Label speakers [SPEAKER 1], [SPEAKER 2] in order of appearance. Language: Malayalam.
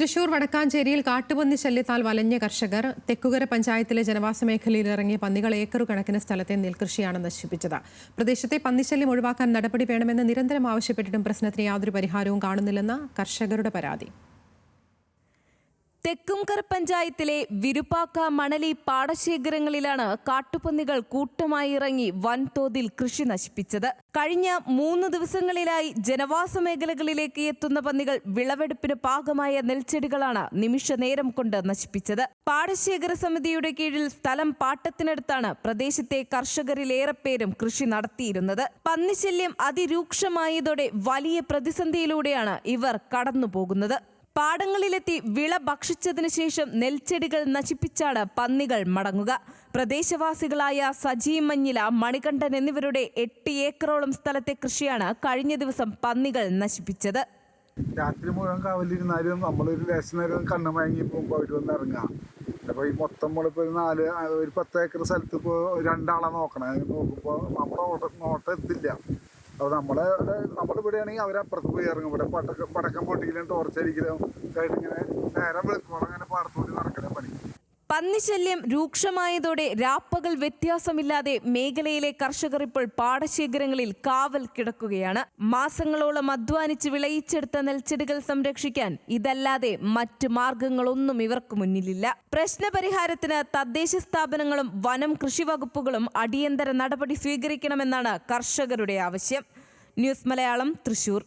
[SPEAKER 1] തൃശൂർ വടക്കാഞ്ചേരിയിൽ കാട്ടുപന്നി ശല്യത്താൽ വലഞ്ഞ കർഷകർ തെക്കുകര പഞ്ചായത്തിലെ ജനവാസ മേഖലയിൽ ഇറങ്ങിയ പന്നികൾ ഏക്കറു കണക്കിന് സ്ഥലത്തെ നെൽകൃഷിയാണ് നശിപ്പിച്ചത്. പ്രദേശത്തെ പന്നിശല്യം ഒഴിവാക്കാൻ നടപടി വേണമെന്ന് നിരന്തരം ആവശ്യപ്പെട്ടിട്ടും പ്രശ്നത്തിന് യാതൊരു പരിഹാരവും കാണുന്നില്ലെന്ന കർഷകരുടെ പരാതി.
[SPEAKER 2] തെക്കുംകർ പഞ്ചായത്തിലെ വിരുപ്പാക്ക മണലി പാടശേഖരങ്ങളിലാണ് കാട്ടുപന്നികൾ കൂട്ടമായി ഇറങ്ങി വൻതോതിൽ കൃഷി നശിപ്പിച്ചത്. കഴിഞ്ഞ മൂന്ന് ദിവസങ്ങളിലായി ജനവാസ മേഖലകളിലേക്ക് എത്തുന്ന പന്നികൾ വിളവെടുപ്പിന് പാകമായ നെൽച്ചെടികളാണ് നിമിഷ നേരം കൊണ്ട് നശിപ്പിച്ചത്. പാടശേഖര സമിതിയുടെ കീഴിൽ സ്ഥലം പാട്ടത്തിനടുത്താണ് പ്രദേശത്തെ കർഷകരിലേറെ പേരും കൃഷി നടത്തിയിരുന്നത്. പന്നിശല്യം അതിരൂക്ഷമായതോടെ വലിയ പ്രതിസന്ധിയിലൂടെയാണ് ഇവർ കടന്നുപോകുന്നത്. പാടങ്ങളിലെത്തി വിള ഭക്ഷിച്ചതിനു ശേഷം നെൽച്ചെടികൾ നശിപ്പിച്ചാണ് പന്നികൾ മടങ്ങുക. പ്രദേശവാസികളായ സജി മഞ്ഞില മണികണ്ഠൻ എന്നിവരുടെ എട്ട് ഏക്കറോളം സ്ഥലത്തെ കൃഷിയാണ് കഴിഞ്ഞ ദിവസം പന്നികൾ നശിപ്പിച്ചത്.
[SPEAKER 3] രാത്രി മുഴുവൻ കാവലിരുന്നാലും നമ്മളൊരു ലേശം നേരം കണ്ണു മയങ്ങി പോകുമ്പോൾ അവർ വന്ന് ഇറങ്ങാം അപ്പോൾ ഈ മൊത്തം നമ്മളിപ്പോൾ ഒരു നാല് ഒരു പത്ത് ഏക്കർ സ്ഥലത്ത് ഇപ്പോൾ രണ്ടാളെ നോക്കണേ. നോക്കുമ്പോൾ നമ്മുടെ നോട്ട എത്തില്ല. അപ്പോൾ നമ്മളെ നമ്മുടെ ഇവിടെ അവരെ അപ്പുറത്ത് പോയി ഇറങ്ങും. ഇവിടെ പടക്കം പൊട്ടിക്കലും ടോർച്ചടിക്കലും ഇങ്ങനെ നേരം വെളുക്കുമ്പോൾ അങ്ങനെ പാടത്തോടി നടക്കണ പണി
[SPEAKER 2] പന്നിശല്യം രൂക്ഷമായതോടെ രാപ്പകൽ വ്യത്യാസമില്ലാതെ മേഖലയിലെ കർഷകർ ഇപ്പോൾ പാടശേഖരങ്ങളിൽ കാവൽ കിടക്കുകയാണ്. മാസങ്ങളോളം അധ്വാനിച്ച് വിളയിച്ചെടുത്ത നെൽച്ചെടികൾ സംരക്ഷിക്കാൻ ഇതല്ലാതെ മറ്റ് മാർഗങ്ങളൊന്നും ഇവർക്ക് മുന്നിലില്ല. പ്രശ്നപരിഹാരത്തിന് തദ്ദേശ സ്ഥാപനങ്ങളും വനം കൃഷി വകുപ്പുകളും അടിയന്തര നടപടി സ്വീകരിക്കണമെന്നാണ് കർഷകരുടെ ആവശ്യം. ന്യൂസ് മലയാളം തൃശൂർ.